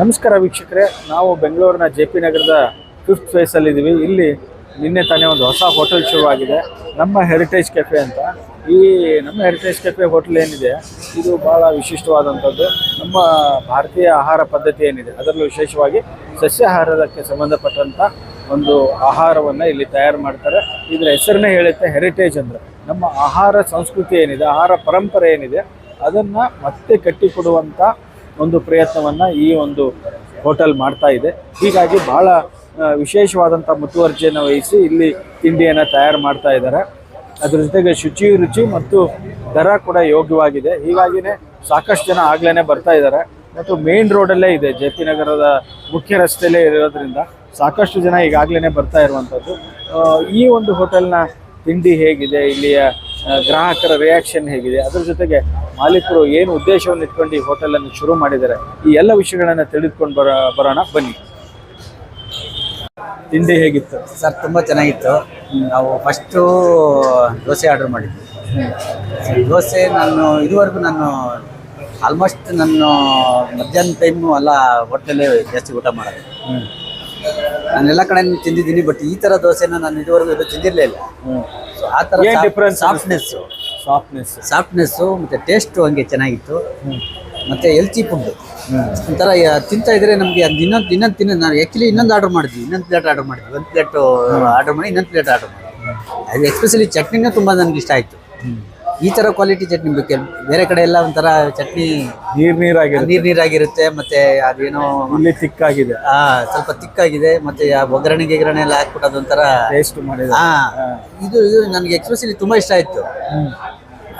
ನಮಸ್ಕಾರ ವೀಕ್ಷಕರೇ, ನಾವು ಬೆಂಗಳೂರಿನ ಜೆ ಪಿ ನಗರದ ಫಿಫ್ತ್ ಫೇಸಲ್ಲಿ ಇದ್ದೀವಿ ಇಲ್ಲಿ ನಿನ್ನೆ ತಾನೇ ಒಂದು ಹೊಸ ಹೋಟೆಲ್ ಶುರುವಾಗಿದೆ ನಮ್ಮ ಹೆರಿಟೇಜ್ ಕೆಫೆ ಅಂತ. ಈ ನಮ್ಮ ಹೆರಿಟೇಜ್ ಕೆಫೆ ಹೋಟೆಲ್ ಏನಿದೆ, ಇದು ಭಾಳ ವಿಶಿಷ್ಟವಾದಂಥದ್ದು. ನಮ್ಮ ಭಾರತೀಯ ಆಹಾರ ಪದ್ಧತಿ ಏನಿದೆ, ಅದರಲ್ಲೂ ವಿಶೇಷವಾಗಿ ಸಸ್ಯಾಹಾರಕ್ಕೆ ಸಂಬಂಧಪಟ್ಟಂಥ ಒಂದು ಆಹಾರವನ್ನು ಇಲ್ಲಿ ತಯಾರು ಮಾಡ್ತಾರೆ. ಇದರ ಹೆಸರನ್ನೇ ಹೇಳುತ್ತೆ ಹೆರಿಟೇಜ್ ಅಂದರೆ. ನಮ್ಮ ಆಹಾರ ಸಂಸ್ಕೃತಿ ಏನಿದೆ, ಆಹಾರ ಪರಂಪರೆ ಏನಿದೆ ಅದನ್ನು ಮತ್ತೆ ಕಟ್ಟಿಕೊಡುವಂಥ ಒಂದು ಪ್ರಯತ್ನವನ್ನು ಈ ಒಂದು ಹೋಟೆಲ್ ಮಾಡ್ತಾ ಇದೆ. ಹೀಗಾಗಿ ಬಹಳ ವಿಶೇಷವಾದಂಥ ಮುತುವರ್ಜಿಯನ್ನು ವಹಿಸಿ ಇಲ್ಲಿ ತಿಂಡಿಯನ್ನು ತಯಾರು ಮಾಡ್ತಾ ಇದ್ದಾರೆ. ಅದ್ರ ಜೊತೆಗೆ ಶುಚಿ, ರುಚಿ ಮತ್ತು ದರ ಕೂಡ ಯೋಗ್ಯವಾಗಿದೆ. ಹೀಗಾಗಿನೇ ಸಾಕಷ್ಟು ಜನ ಆಗ್ಲೇ ಬರ್ತಾ ಇದ್ದಾರೆ. ಮತ್ತು ಮೇನ್ ರೋಡಲ್ಲೇ ಇದೆ. ಜೆ ಪಿ ನಗರದ ಮುಖ್ಯ ರಸ್ತೆಯಲ್ಲೇ ಇರೋದ್ರಿಂದ ಸಾಕಷ್ಟು ಜನ ಈಗಾಗಲೇ ಬರ್ತಾ ಇರುವಂಥದ್ದು ಈ ಒಂದು ಹೋಟೆಲ್ನ ತಿಂಡಿ ಹೇಗಿದೆ? ಇಲ್ಲಿಯ ಗ್ರಾಹಕರ ರಿಯಾಕ್ಷನ್ ಹೇಗಿದೆ? ಅದ್ರ ಜೊತೆಗೆ ಮಾಲೀಕರು ಏನು ಉದ್ದೇಶವನ್ನು ಇಟ್ಕೊಂಡು ಈ ಹೋಟೆಲನ್ನು ಶುರು ಮಾಡಿದ್ದಾರೆ? ಈ ಎಲ್ಲ ವಿಷಯಗಳನ್ನು ತಿಳಿದುಕೊಂಡು ಬರ ಬರೋಣ. ಬನ್ನಿ. ತಿಂಡಿ ಹೇಗಿತ್ತು? ಸರ್ ತುಂಬ ಚೆನ್ನಾಗಿತ್ತು. ನಾವು ಫಸ್ಟು ದೋಸೆ ಆರ್ಡರ್ ಮಾಡಿದ್ವಿ. ದೋಸೆ ನಾನು ಇದುವರೆಗೂ ನಾನು ಆಲ್ಮೋಸ್ಟ್ ನಾನು ಮಧ್ಯಾಹ್ನ ಟೈಮು ಎಲ್ಲ ಹೋಟೆಲೇ ಜಾಸ್ತಿ ಊಟ ಮಾಡೋದು. ನಾನು ಎಲ್ಲ ಕಡೆ ತಿಂದಿದ್ದೀನಿ ಬಟ್ ಈ ತರ ದೋಸೆನ ನಾನು ಇದುವರೆಗೂ ಇದು ತಿಂದಿರಲೇ ಇಲ್ಲ. ಸೊ ಆ ಥರ ಏನ್ difference ಸಾಫ್ಟ್ನೆಸ್ಸು ಸಾಫ್ಟ್ನೆಸ್ ಸಾಫ್ಟ್ನೆಸ್ಸು ಮತ್ತು ಟೇಸ್ಟು ಹಂಗೆ ಚೆನ್ನಾಗಿತ್ತು. ಮತ್ತೆ ಎಲ್ಚಿ ಫುಡ್ ಒಂಥರ ತಿಂತ ತಿಂತಾ ಇದ್ರೆ ನಮಗೆ ಅದು ಇನ್ನೊಂದು ಇನ್ನೊಂದು ತಿನ್ನ ನಾನು ಆ್ಯಕ್ಚುಲಿ ಇನ್ನೊಂದು ಆರ್ಡರ್ ಮಾಡಿದ್ವಿ. ಇನ್ನೊಂದು ಪ್ಲೇಟ್ ಆರ್ಡರ್ ಮಾಡಿದ್ವಿ. ಒಂದು ಪ್ಲೇಟ್ ಆರ್ಡರ್ ಮಾಡಿ ಇನ್ನೊಂದು ಪ್ಲೇಟ್ ಆರ್ಡರ್ ಮಾಡಿದ್ವಿ. ಅದು ಎಸ್ಪೆಷಲಿ ಚಟ್ನಿನೂ ತುಂಬ ನನಗೆ ಇಷ್ಟ ಆಯಿತು ಈ ತರ ಕ್ವಾಲಿಟಿ ಚಟ್ನಿ ಬೇಕು ಬೇರೆ ಕಡೆ ಎಲ್ಲ ಒಂಥರ ಚಟ್ನಿ ನೀರ್ ನೀರ್ ನೀರು ನೀರಾಗಿರುತ್ತೆ ಮತ್ತು ಅದೇನೋ ಇಲ್ಲಿ ತಿಕ್ಕಾಗಿದೆ. ಹಾ ಸ್ವಲ್ಪ ತಿಕ್ಕಾಗಿದೆ ಮತ್ತು ಆ ಒಗ್ಗರಣೆ ಗಿಗರಣೆ ಎಲ್ಲ ಹಾಕ್ಬಿಟ್ಟು ಅದೊಂಥರ ಟೇಸ್ಟ್ ಮಾಡಿದೆ. ಹಾ ಇದು ಇದು ನನಗೆ ಎಕ್ಸ್ಪೆಷಲಿ ತುಂಬಾ ಇಷ್ಟ ಆಯ್ತು.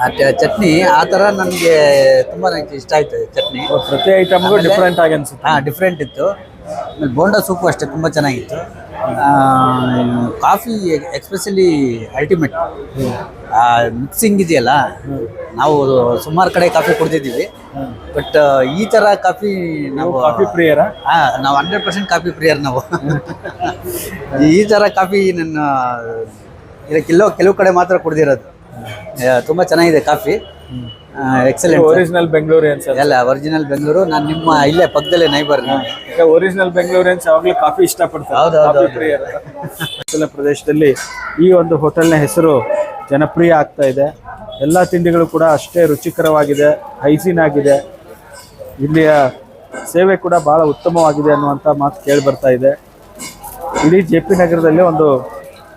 ಆ ಚಟ್ನಿ ಆ ಥರ ನನಗೆ ತುಂಬ ನನಗೆ ಇಷ್ಟ ಆಯ್ತು ಚಟ್ನಿ. ಪ್ರತಿ ಐಟಮ್ಗೂ ಡಿಫ್ರೆಂಟ್ ಆಗಿ ಅನ್ಸುತ್ತೆ. ಹಾಂ ಡಿಫ್ರೆಂಟ್ ಇತ್ತು. ಬೋಂಡಾ ಸೂಪು ಅಷ್ಟೇ ತುಂಬಾ ಚೆನ್ನಾಗಿತ್ತು. Coffee especially ultimate. ಮಿಕ್ಸಿಂಗ್ ಇದೆಯಲ್ಲ ನಾವು ಸುಮಾರು ಕಡೆ ಕಾಫಿ ಕುಡ್ದಿದ್ದೀವಿ. ಬಟ್ ಈ ಥರ ಕಾಫಿ ನಾವು ಕಾಫಿ ಪ್ರಿಯರ? ಹಾಂ ನಾವು ಹಂಡ್ರೆಡ್ ಪರ್ಸೆಂಟ್ ಕಾಫಿ ಪ್ರಿಯರ್ ನಾವು. ಈ ಥರ ಕಾಫಿ ನನ್ನ ಇದಕ್ಕೆ ಕೆಲವು ಕೆಲವು ಕಡೆ ಮಾತ್ರ ಕುಡ್ದಿರೋದು. ತುಂಬಾ ಚೆನ್ನಾಗಿದೆ ಕಾಫಿ ಎಕ್ಸಲೆಂಟ್ ಒರಿಜಿನಲ್ ಬೆಂಗಳೂರಿಯನ್ಸ್ ಎಲ್ಲ ಒರಿಜಿನಲ್ ಬೆಂಗಳೂರು ನಾನು ನಿಮ್ಮ ಇಲ್ಲೇ ಪಕ್ಕದಲ್ಲೇ ನೈಬರ್ ಈಗ ಒರಿಜಿನಲ್ ಬೆಂಗಳೂರಿಯನ್ಸ್ ಯಾವಾಗಲೂ ಕಾಫಿ ಇಷ್ಟಪಡ್ತಾರೆ. ಹಿಮಾಚಲ ಪ್ರದೇಶದಲ್ಲಿ ಈ ಒಂದು ಹೋಟೆಲ್ನ ಹೆಸರು ಜನಪ್ರಿಯ ಆಗ್ತಾ ಇದೆ. ಎಲ್ಲ ತಿಂಡಿಗಳು ಕೂಡ ಅಷ್ಟೇ ರುಚಿಕರವಾಗಿದೆ ಹೈಜೀನ್ ಆಗಿದೆ. ಇಲ್ಲಿಯ ಸೇವೆ ಕೂಡ ಬಹಳ ಉತ್ತಮವಾಗಿದೆ ಅನ್ನುವಂಥ ಮಾತು ಕೇಳಿ ಬರ್ತಾ ಇದೆ. ಇಡೀ ಜೆ ಪಿ ನಗರದಲ್ಲಿ ಒಂದು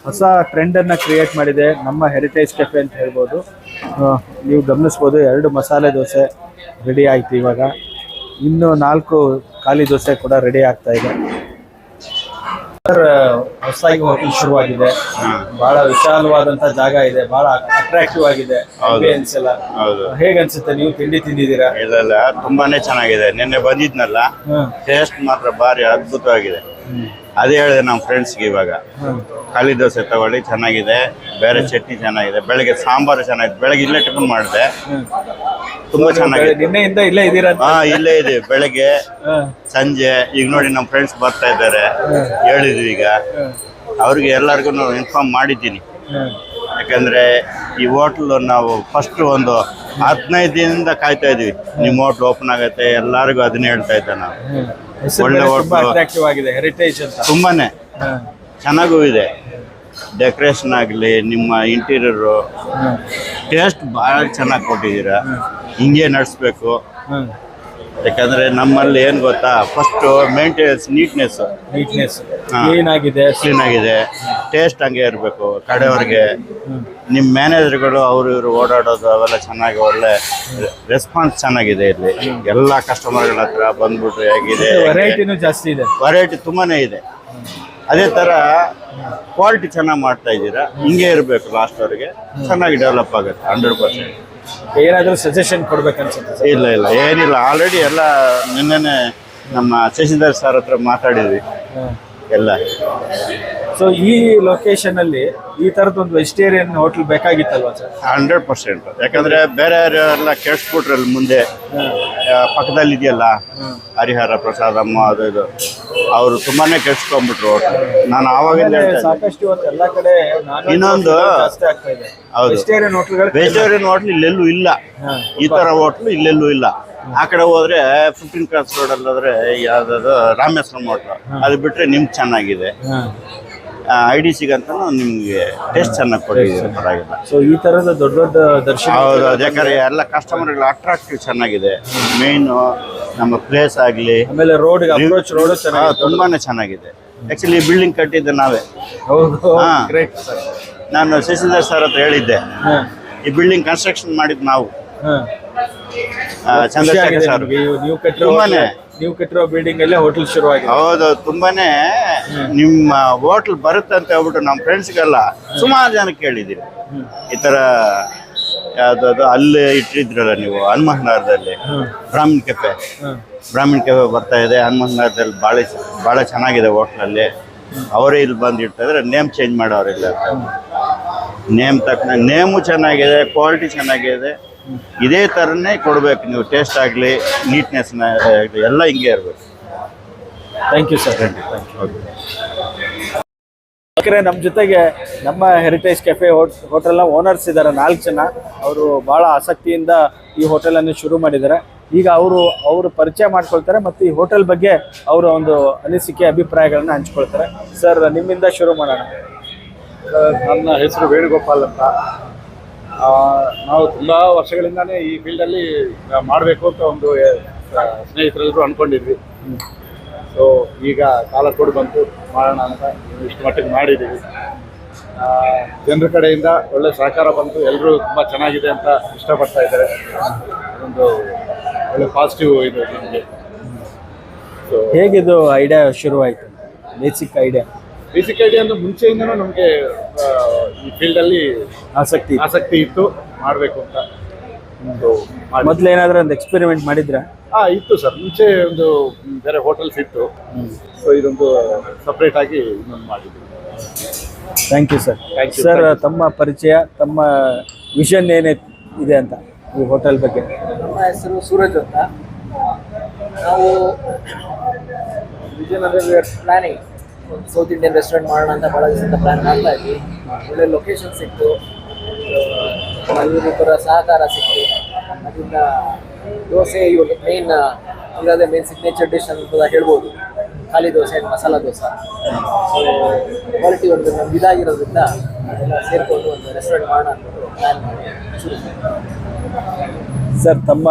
ಹೊಸ ಟ್ರೆಂಡನ್ನು ಕ್ರಿಯೇಟ್ ಮಾಡಿದೆ. ನಮ್ಮ ಹೆರಿಟೇಜ್ ಕೆಫೆ ಅಂತ ಹೇಳ್ಬೋದು. ನೀವು ಗಮನಿಸ್ಬೋದು ಎರಡು ಮಸಾಲೆ ದೋಸೆ ರೆಡಿ ಆಯ್ತು ಇವಾಗ. ಇನ್ನು ನಾಲ್ಕು ಖಾಲಿ ದೋಸೆ ಕೂಡ ರೆಡಿ ಆಗ್ತಾ ಇದೆ. ಸರ್ ಹೊಸದಾಗಿ ಹೋಟೆಲ್ ಶುರುವಾಗಿದೆ. ಬಹಳ ವಿಶಾಲವಾದಂತ ಜಾಗ ಇದೆ. ಬಹಳ ಅಟ್ರಾಕ್ಟಿವ್ ಆಗಿದೆ ಎಲ್ಲ. ಹೌದು. ಹೇಗೆ ಅನ್ಸುತ್ತೆ ನೀವು ತಿಂಡಿ ತಿಂದಿದ್ದೀರಾ? ಇಲ್ಲ ತುಂಬಾನೇ ಚೆನ್ನಾಗಿದೆ. ನಿನ್ನೆ ಬಂದಿದ್ನಲ್ಲ? ಟೇಸ್ಟ್ ಮಾತ್ರ ಭಾರಿ ಅದ್ಭುತವಾಗಿದೆ. ಅದೇ ಹೇಳಿದೆ ನಮ್ಮ ಫ್ರೆಂಡ್ಸ್ಗೆ ಇವಾಗ. ಖಾಲಿ ದೋಸೆ ತಗೊಳ್ಳಿ ಚೆನ್ನಾಗಿದೆ. ಬೇರೆ ಚಟ್ನಿ ಚೆನ್ನಾಗಿದೆ. ಬೆಳಗ್ಗೆ ಸಾಂಬಾರು ಚೆನ್ನಾಗಿದೆ. ಬೆಳಗ್ಗೆ ಇಲ್ಲೇ ಟಿಫನ್ ಮಾಡಿದೆ. ತುಂಬಾ ಚೆನ್ನಾಗಿದೆ. ನಿನ್ನೆಯಿಂದ ಇಲ್ಲೇ ಇದ್ದೀರಾ ಹಾ ಇಲ್ಲೇ ಇದೆ. ಬೆಳಗ್ಗೆ. ಸಂಜೆ. ಈಗ ನೋಡಿ ನಮ್ಮ ಫ್ರೆಂಡ್ಸ್ ಬರ್ತಾ ಇದ್ದಾರೆ. ಹೇಳಿದ್ವಿ ಈಗ. ಅವ್ರಿಗೆ ಎಲ್ಲರಿಗೂ ಇನ್ಫಾರ್ಮ್ ಮಾಡಿದ್ದೀನಿ. ಯಾಕಂದ್ರೆ ಈ ಹೋಟ್ಲು ನಾವು ಫಸ್ಟ್ ಒಂದು ಹದಿನೈದು ದಿನದಿಂದ ಕಾಯ್ತಾ ಇದ್ವಿ. ನಿಮ್ಮ ಹೋಟ್ಲ್ ಓಪನ್ ಆಗತ್ತೆ. ಎಲ್ಲರಿಗೂ ಅದನ್ನೇ ಹೇಳ್ತಾ ಇದ್ದೆ ನಾವು ಒಳ್ಳೆ ಅಟ್ರಾಕ್ಟಿವ್ ಆಗಿದೆ ಹೆರಿಟೇಜ್ ಅಂತ. ತುಂಬಾನೇ. ಚೆನ್ನಾಗೂ ಇದೆ. ಡೆಕೋರೇಷನ್ ಆಗಲಿ ನಿಮ್ಮ ಇಂಟೀರಿಯರು ಟೇಸ್ಟ್ ಭಾಳ ಚೆನ್ನಾಗಿ ಕೊಟ್ಟಿದ್ದೀರಾ. ಹಿಂಗೆ ನಡೆಸ್ಬೇಕು. ಯಾಕಂದ್ರೆ ನಮ್ಮಲ್ಲಿ ಏನು ಗೊತ್ತಾ? ಫಸ್ಟ್ ಮೇಂಟೆನೆನ್ಸ್ ನೀಟ್ನೆಸ್ ನೀಟ್ನೆಸ್ ಹಾ. ಕ್ಲೀನ್ ಆಗಿದೆ. ಕ್ಲೀನ್ ಆಗಿದೆ. ಟೇಸ್ಟ್ ಹಂಗೆ ಇರಬೇಕು ಕಡೆಯವ್ರಿಗೆ. ನಿಮ್ಮ ಮ್ಯಾನೇಜರ್ಗಳು ಅವರು ಇವರು ಓಡಾಡೋದು ಅವೆಲ್ಲ ಚೆನ್ನಾಗಿ ಒಳ್ಳೆ ರೆಸ್ಪಾನ್ಸ್ ಚೆನ್ನಾಗಿದೆ ಇಲ್ಲಿ. ಎಲ್ಲ ಕಸ್ಟಮರ್ಗಳ ಹತ್ರ ಬಂದ್ಬಿಟ್ರೆ ಹೇಗಿದೆ? ವೆರೈಟಿನೂ ಜಾಸ್ತಿ ಇದೆ. ವೆರೈಟಿ ತುಂಬಾನೇ ಇದೆ. ಅದೇ ಥರ ಕ್ವಾಲಿಟಿ ಚೆನ್ನಾಗಿ ಮಾಡ್ತಾ ಇದ್ದೀರಾ? ಹಿಂಗೆ ಇರಬೇಕು ಅವ್ರಿಗೆ. ಚೆನ್ನಾಗಿ ಡೆವಲಪ್ ಆಗುತ್ತೆ ಹಂಡ್ರೆಡ್ ಪರ್ಸೆಂಟ್ ಏನಾದ್ರೂ ಸಜೆಷನ್ ಕೊಡ್ಬೇಕನ್ಸುತ್ತೆ ಇಲ್ಲ ಇಲ್ಲ ಏನಿಲ್ಲ. ಆಲ್ರೆಡಿ ಎಲ್ಲ ನಿನ್ನೆ ನಮ್ಮ ಶಶಿಧರ್ ಸರ್ ಹತ್ರ ಮಾತಾಡಿದ್ವಿ. ಎಲ್ಲ. ಸೊ ಈ ಲೊಕೇಶನ್ ಅಲ್ಲಿ ಈ ತರದ ಒಂದು ವೆಜಿಟೇರಿಯನ್ ಹೋಟೆಲ್ ಬೇಕಾಗಿತ್ತಲ್ವಾ ಸರ್ ಹಂಡ್ರೆಡ್ ಪರ್ಸೆಂಟ್ ಯಾಕಂದ್ರೆ ಬೇರೆ ಎಲ್ಲ ಕೆಡ್ಸ್ಬಿಟ್ರಲ್ಲಿ ಮುಂದೆ ಆ, ಪಕ್ಕದಲ್ಲಿ ಇದೆಯಲ್ಲ ಹರಿಹರ ಪ್ರಸಾದಮ್ಮ ಅದು ಇದು ಅವರು ತುಂಬಾನೇ ಕೆಡ್ಸ್ಕೊಂಡ್ಬಿಟ್ರು ಹೋಟೆಲ್ ನಾನು ಆವಾಗಿಂದ ಹೇಳ್ತಾ ಇದ್ದೆ. ಸಾಕಷ್ಟು ಇವತ್ತು ಎಲ್ಲ ಕಡೆ non-veg ಇನ್ನೊಂದು- hotel ಜಾಸ್ತಿ ಆಗ್ತಾ ಇದೆ. ಹೌದು. ವೆಜಿಟೇರಿಯನ್ ಹೋಟೆಲ್ಗಳು ವೆಜಿಟೇರಿಯನ್ ಹೋಟ್ಲ್ ಇಲ್ಲೆಲ್ಲೂ ಇಲ್ಲ. ಈ ತರ ಹೋಟ್ಲು ಇಲ್ಲೆಲ್ಲೂ ಇಲ್ಲ. ಆ ಕಡೆ ಹೋದ್ರೆ ಫಿಫ್ಟೀನ್ ಕ್ರಾಸ್ ರೋಡ್ ಅಲ್ಲಿ ಹೋದ್ರೆ ಯಾವ್ದಾದ್ರು ರಾಮೇಶ್ವರ ಮೋಟ್ರ್ ಅದು ಬಿಟ್ರೆ ನಿಮ್ಗೆ ಚೆನ್ನಾಗಿದೆ. ಐ ಡಿ ಸಿಗಂತ ನಿಮ್ಗೆ ಟೇಸ್ಟ್ ಚೆನ್ನಾಗಿ ಕೊಟ್ಟಿದ್ದೀರಿ ಪರವಾಗಿಲ್ಲ. ಸೊ ಈ ತರದ ದೊಡ್ಡ ದೊಡ್ಡ ದರ್ಶನ ಹೌದು ಯಾಕಂದ್ರೆ ಎಲ್ಲ ಕಸ್ಟಮರ್ಗಳು ಅಟ್ರಾಕ್ಟಿವ್ ಚೆನ್ನಾಗಿದೆ. ಮೇನು ನಮ್ಮ ಪ್ಲೇಸ್ ಆಗಲಿ. ಆಮೇಲೆ ರೋಡ್ ಅಪ್ರೋಚ್ ರೋಡ್ ಚೆನ್ನಾಗಿ ತುಂಬಾನೇ ಚೆನ್ನಾಗಿದೆ. ಆಕ್ಚುಲಿ ಬಿಲ್ಡಿಂಗ್ ಕಟ್ಟಿದ್ದೆ ನಾವೇ. ನಾನು ಶಶಿಧರ್ ಸರ್ ಹತ್ರ ಹೇಳಿದ್ದೆ. ಈ ಬಿಲ್ಡಿಂಗ್ ಕನ್ಸ್ಟ್ರಕ್ಷನ್ ಮಾಡಿದ್ ನಾವು. ಚಂದ್ರಶೇಖರ್ ಸರ್. ನೀವು ಕಟ್ಟಿರೋ ತುಂಬಾನೇ. ನೀವು ಕಟ್ಟಿರೋ ಬಿಲ್ಡಿಂಗ್ ಅಲ್ಲೇ ಹೋಟೆಲ್ ಆಗಿದೆ ಹೌದು ತುಂಬಾನೇ ನಿಮ್ಮ ಹೋಟೆಲ್ ಬರುತ್ತೆ ಅಂತ ಹೇಳ್ಬಿಟ್ಟು ನಮ್ಮ ಫ್ರೆಂಡ್ಸ್ಗೆಲ್ಲ ಸುಮಾರು ಜನಕ್ಕೆ ಕೇಳಿದ್ದೀರಿ ಈ ತರ ಯಾವ್ದಾದ್ರು ಅಲ್ಲಿ ಇಟ್ಟಿದ್ರಲ್ಲ ನೀವು ಹನುಮಂತ ನಗರದಲ್ಲಿ ಬ್ರಾಹ್ಮಣ್ ಕೆಫೆ. ಬ್ರಾಹ್ಮಣ್ ಕೆಫೆ ಬರ್ತಾ ಇದೆ ಹನುಮನ್ ನಗರದಲ್ಲಿ ಭಾಳ ಭಾಳ ಚೆನ್ನಾಗಿದೆ ಹೋಟ್ಲಲ್ಲಿ. ಅವರೇ ಇಲ್ಲಿ ಬಂದು ಇಟ್ಟಿದ್ರೆ ನೇಮ್ ಚೇಂಜ್ ಮಾಡೋರಿಲ್ಲ. ನೇಮ್ ತಕ್ಕ ನೇಮು ಚೆನ್ನಾಗಿದೆ ಕ್ವಾಲಿಟಿ ಚೆನ್ನಾಗಿದೆ. ಇದೇ ಥರನೇ ಕೊಡಬೇಕು. ನೀವು ಟೇಸ್ಟ್ ಆಗಲಿ ನೀಟ್ನೆಸ್ ಎಲ್ಲ ಹಿಂಗೆ ಇರಬೇಕು. Thank you sir thank you ಯಾಕೆ ನಮ್ಮ ಜೊತೆಗೆ ನಮ್ಮ ಹೆರಿಟೇಜ್ ಕೆಫೆ ಹೋಟೆಲ್ನ ಓನರ್ಸ್ ಇದ್ದಾರೆ ನಾಲ್ಕು ಜನ. ಅವರು ಭಾಳ ಆಸಕ್ತಿಯಿಂದ ಈ ಹೋಟೆಲನ್ನು ಶುರು ಮಾಡಿದ್ದಾರೆ. ಈಗ ಅವರು ಅವರು ಪರಿಚಯ ಮಾಡ್ಕೊಳ್ತಾರೆ ಮತ್ತು ಈ ಹೋಟೆಲ್ ಬಗ್ಗೆ ಅವರ ಒಂದು ಅನಿಸಿಕೆ ಅಭಿಪ್ರಾಯಗಳನ್ನು ಹಂಚ್ಕೊಳ್ತಾರೆ. ಸರ್ ನಿಮ್ಮಿಂದ ಶುರು ಮಾಡೋಣ. ನನ್ನ ಹೆಸರು ವೇಣುಗೋಪಾಲ್ ಅಂತ. ನಾವು ತುಂಬ ವರ್ಷಗಳಿಂದಾನೇ ಈ ಫೀಲ್ಡಲ್ಲಿ ಮಾಡಬೇಕು ಅಂತ ಒಂದು ಸ್ನೇಹಿತರೆಲ್ಲರೂ ಅಂದ್ಕೊಂಡಿದ್ವಿ ಸೊ ಈಗ ಕಾಲ ಕೂಡ ಬಂತು. ಮಾಡೋಣ ಅಂತ ಇಷ್ಟು ಮಟ್ಟಿಗೆ ಮಾಡಿದ್ದೀವಿ. ಜನರ ಕಡೆಯಿಂದ ಒಳ್ಳೆ ಸಹಕಾರ ಬಂತು. ಎಲ್ಲರೂ ತುಂಬ ಚೆನ್ನಾಗಿದೆ ಅಂತ ಇಷ್ಟಪಡ್ತಾ ಇದ್ದಾರೆ. ಒಂದು ಒಳ್ಳೆ ಪಾಸಿಟಿವ್ ಇದು ನಮಗೆ. ಸೊ ಹೇಗಿದು ಐಡಿಯಾ ಶುರುವಾಯಿತು? ಬೇಸಿಕ್ ಐಡಿಯಾ ಬೇಸಿಕ್ ಐಡಿಯಾ ಅಂದ್ರೆ ಮುಂಚೆಯಿಂದನೂ ನಮಗೆ ಈ ಫೀಲ್ಡ್ ಅಲ್ಲಿ ಆಸಕ್ತಿ ಆಸಕ್ತಿ ಇತ್ತು. ಮಾಡಬೇಕು ಅಂತ ಒಂದು ಮೊದಲು ಏನಾದರೂ ಒಂದು ಎಕ್ಸ್ಪೆರಿಮೆಂಟ್ ಮಾಡಿದ್ರಾ? ಆ ಇತ್ತು ಸರ್. ಮುಂಚೆ ಒಂದು ಬೇರೆ ಹೋಟೆಲ್ಸ್ ಇತ್ತು. ಸೊ ಇದೊಂದು ಸಪ್ರೇಟ್ ಆಗಿ ಇನ್ನೊಂದು ಮಾಡಿದ್ರು thank you sir Thank you, sir thank ತಮ್ಮ ಪರಿಚಯ ತಮ್ಮ ವಿಷನ್ ಏನೇ ಇದೆ ಅಂತ ಈ ಹೋಟೆಲ್ ಬಗ್ಗೆ? ನಮ್ಮ ಹೆಸರು ಸೂರಜ್ ಅಂತ. ನಾವು ವಿಜಯ್ ಅಂದ್ರೆ V R planning South Indian restaurant ಮಾಡೋಣ ಅಂತ ಭಾಳ ದಿವಸದಿಂದ ಪ್ಲಾನ್ ಮಾಡ್ತಾ ಇದ್ವಿ. ಒಳ್ಳೆ ಲೊಕೇಶನ್ ಸಿಕ್ತು. ಇವರಿಬ್ಬರ ಸಹಕಾರ ಸಿಕ್ತು. ಅದರಿಂದ ದೋಸೆ ಇವಾಗ ಮೇನ್ ಇಲ್ಲದೆ ಮೇನ್ ಸಿಗ್ನೇಚರ್ ಡಿಶ್ ಅಂತ ಹೇಳ್ಬೋದು. ಖಾಲಿ dosa and masala dosa. So quality ಒಂದು ನಮ್ಗೆ ಇದಾಗಿರೋದ್ರಿಂದ ಎಲ್ಲ ಸೇರಿಕೊಂಡು ಒಂದು ರೆಸ್ಟೋರೆಂಟ್ ಮಾಡೋಣ ಅಂದ್ಬಿಟ್ಟು ಪ್ಲಾನ್ ಮಾಡಿ ಶುರು ಮಾಡಿದ್ವಿ. ಸರ್ ತಮ್ಮ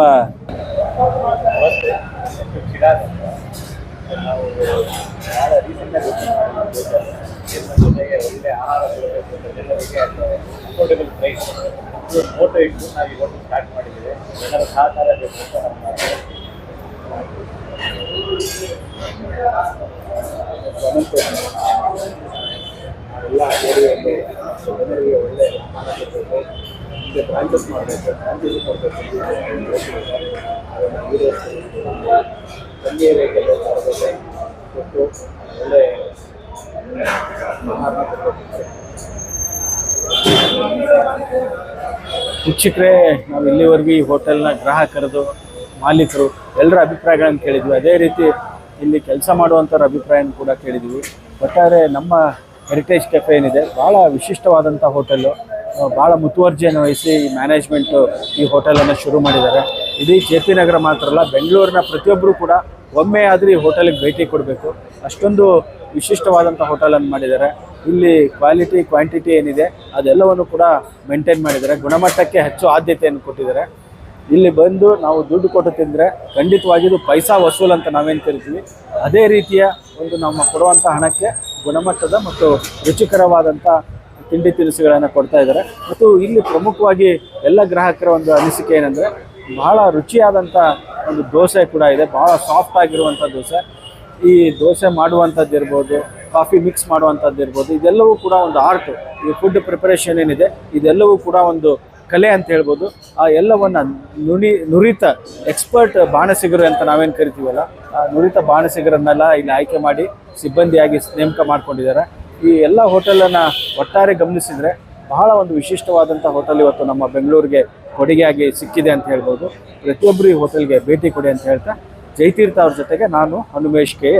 ಅಫೋರ್ಡೆಬಲ್ ಪ್ರೈಸ್ ಫೋಟೋ ಇಟ್ಟು ನಾವು ಈ ಹೋಟೆಲ್ ಸ್ಟಾರ್ಟ್ ಮಾಡಿದ್ದೀವಿ ಜನರ ಸಹಕಾರ ಬೇಕು ಅಂತ ನಮ್ಮ ಎಲ್ಲ ಸೇರಿ ಒಂದು ಜನರಿಗೆ ಒಳ್ಳೆ ಆಹಾರ ಕೊಡಬೇಕು ಮುಂದೆ ಬ್ರಾಂಚಸ್ ಮಾಡಬೇಕು ಬ್ರಾಂಚಸ್ ಕೊಡಬೇಕು ಅದನ್ನು ಈಡೇರಿಸಬೇಕು ಕಮ್ಮಿ ನಾವು ಇಲ್ಲಿವರೆಗೂ ಈ ಹೋಟೆಲ್ನ ಗ್ರಾಹಕರದು, ಮಾಲೀಕರು ಎಲ್ಲರ ಅಭಿಪ್ರಾಯಗಳನ್ನು ಕೇಳಿದ್ವಿ. ಅದೇ ರೀತಿ ಇಲ್ಲಿ ಕೆಲಸ ಮಾಡುವಂಥವ್ರ ಅಭಿಪ್ರಾಯನ ಕೂಡ ಕೇಳಿದ್ವಿ. ಒಟ್ಟಾರೆ ನಮ್ಮ ಹೆರಿಟೇಜ್ ಕೆಫೆ ಏನಿದೆ ಭಾಳ ವಿಶಿಷ್ಟವಾದಂಥ ಹೋಟೆಲ್ಲು ಭಾಳ ಮುತುವರ್ಜಿಯನ್ನು ವಹಿಸಿ ಈ ಮ್ಯಾನೇಜ್ಮೆಂಟು ಈ ಹೋಟೆಲನ್ನು ಶುರು ಮಾಡಿದ್ದಾರೆ. ಇಡೀ ಜೆ ಪಿ ನಗರ ಮಾತ್ರ ಅಲ್ಲ, ಬೆಂಗಳೂರಿನ ಪ್ರತಿಯೊಬ್ಬರು ಕೂಡ ಒಮ್ಮೆ ಆದರೆ ಈ ಹೋಟೆಲಿಗೆ ಭೇಟಿ ಕೊಡಬೇಕು. ಅಷ್ಟೊಂದು ವಿಶಿಷ್ಟವಾದಂಥ ಹೋಟೆಲನ್ನು ಮಾಡಿದ್ದಾರೆ. ಇಲ್ಲಿ ಕ್ವಾಲಿಟಿ, ಕ್ವಾಂಟಿಟಿ ಏನಿದೆ, ಅದೆಲ್ಲವನ್ನು ಕೂಡ ಮೇಂಟೈನ್ ಮಾಡಿದ್ದಾರೆ. ಗುಣಮಟ್ಟಕ್ಕೆ ಹೆಚ್ಚು ಆದ್ಯತೆಯನ್ನು ಕೊಟ್ಟಿದ್ದಾರೆ. ಇಲ್ಲಿ ಬಂದು ನಾವು ದುಡ್ಡು ಕೊಟ್ಟು ತಿಂದರೆ ಖಂಡಿತವಾಗಿದ್ದು ಪೈಸಾ ವಸೂಲ್ ಅಂತ ನಾವೇನು ಕರಿತೀವಿ. ಅದೇ ರೀತಿಯ ಒಂದು ನಮ್ಮ ಕೊಡುವಂಥ ಹಣಕ್ಕೆ ಗುಣಮಟ್ಟದ ಮತ್ತು ರುಚಿಕರವಾದಂಥ ತಿಂಡಿ ತಿನಿಸುಗಳನ್ನು ಕೊಡ್ತಾ ಇದ್ದಾರೆ. ಮತ್ತು ಇಲ್ಲಿ ಪ್ರಮುಖವಾಗಿ ಎಲ್ಲ ಗ್ರಾಹಕರ ಒಂದು ಅನಿಸಿಕೆ ಏನಂದರೆ ಬಹಳ ರುಚಿಯಾದಂಥ ಒಂದು ದೋಸೆ ಕೂಡ ಇದೆ. ಬಹಳ ಸಾಫ್ಟ್ ಆಗಿರುವಂಥ ದೋಸೆ. ಈ ದೋಸೆ ಮಾಡುವಂಥದ್ದು ಇರ್ಬೋದು ಕಾಫಿ ಮಿಕ್ಸ್ ಮಾಡುವಂಥದ್ದು ಇರ್ಬೋದು, ಇದೆಲ್ಲವೂ ಕೂಡ ಒಂದು ಆರ್ಟ್ ಈ ಫುಡ್ ಪ್ರಿಪರೇಷನ್ ಏನಿದೆ, ಇದೆಲ್ಲವೂ ಕೂಡ ಒಂದು ಕಲೆ ಅಂತ ಹೇಳ್ಬೋದು. ಆ ಎಲ್ಲವನ್ನು ನುಣಿ, ನುರಿತ ಎಕ್ಸ್ಪರ್ಟ್ ಬಾಣಸಿಗರು ಅಂತ ನಾವೇನು ಕರಿತೀವಲ್ಲ, ಆ ನುರಿತ ಬಾಣಸಿಗರನ್ನೆಲ್ಲ ಇಲ್ಲಿ ಆಯ್ಕೆ ಮಾಡಿ ಸಿಬ್ಬಂದಿಯಾಗಿ ನೇಮಕ ಮಾಡ್ಕೊಂಡಿದ್ದಾರೆ. ಈ ಎಲ್ಲ ಹೋಟೆಲನ್ನು ಒಟ್ಟಾರೆ ಗಮನಿಸಿದರೆ ಬಹಳ ಒಂದು ವಿಶಿಷ್ಟವಾದಂಥ ಹೋಟೆಲ್ ಇವತ್ತು ನಮ್ಮ ಬೆಂಗಳೂರಿಗೆ ಕೊಡುಗೆಯಾಗಿ ಸಿಕ್ಕಿದೆ ಅಂತ ಹೇಳ್ಬೋದು. ಪ್ರತಿಯೊಬ್ಬರು ಈ ಹೋಟೆಲ್ಗೆ ಭೇಟಿ ಕೊಡಿ ಅಂತ ಹೇಳ್ತಾ ಜೈತೀರ್ಥ ಅವ್ರ ಜೊತೆಗೆ ನಾನು ಹನುಮೇಶ್ ಕೆ